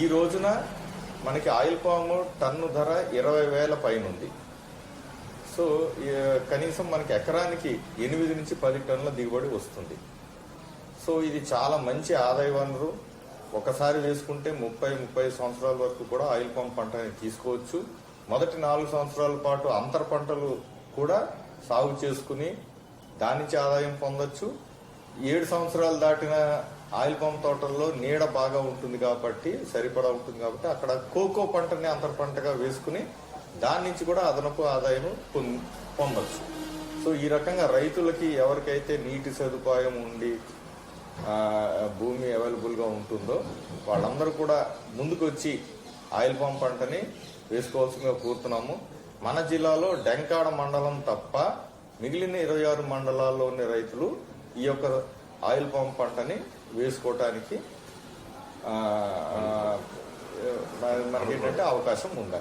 ఈ రోజున మనకి ఆయిల్ పామ్ టన్ను ధర ఇరవై వేల పైన ఉంది సో కనీసం మనకి ఎకరానికి ఎనిమిది నుంచి పది టన్నుల దిగుబడి వస్తుంది. సో ఇది చాలా మంచి ఆదాయ వనరు. ఒకసారి వేసుకుంటే ముప్పై ముప్పై సంవత్సరాల వరకు కూడా ఆయిల్ పామ్ పంటని తీసుకోవచ్చు. మొదటి నాలుగు సంవత్సరాల పాటు అంతర పంటలు కూడా సాగు చేసుకుని దాని నుంచి ఆదాయం పొందొచ్చు. ఏడు సంవత్సరాలు దాటిన ఆయిల్ పంప్ తోటల్లో నీడ బాగా ఉంటుంది కాబట్టి సరిపడా ఉంటుంది కాబట్టి అక్కడ కోకో పంటని అంతర పంటగా వేసుకుని దాని నుంచి కూడా అదనపు ఆదాయం పొం- పొందొచ్చు. సో ఈ రకంగా రైతులకి ఎవరికైతే నీటి సదుపాయం ఉండి భూమి అవైలబుల్గా ఉంటుందో వాళ్ళందరూ కూడా ముందుకు వచ్చి ఆయిల్ పంప్ పంటని వేసుకోవాల్సిందిగా కోరుతున్నాము. మన జిల్లాలో డెంకాడ మండలం తప్ప మిగిలిన ఇరవై ఆరు మండలాల్లోని రైతులు ఈ యొక్క ఆయిల్ పంప్ పంటని వేసుకోవటానికి మనకేంటంటే మనకి ఏంటంటే అవకాశం ఉండాలి.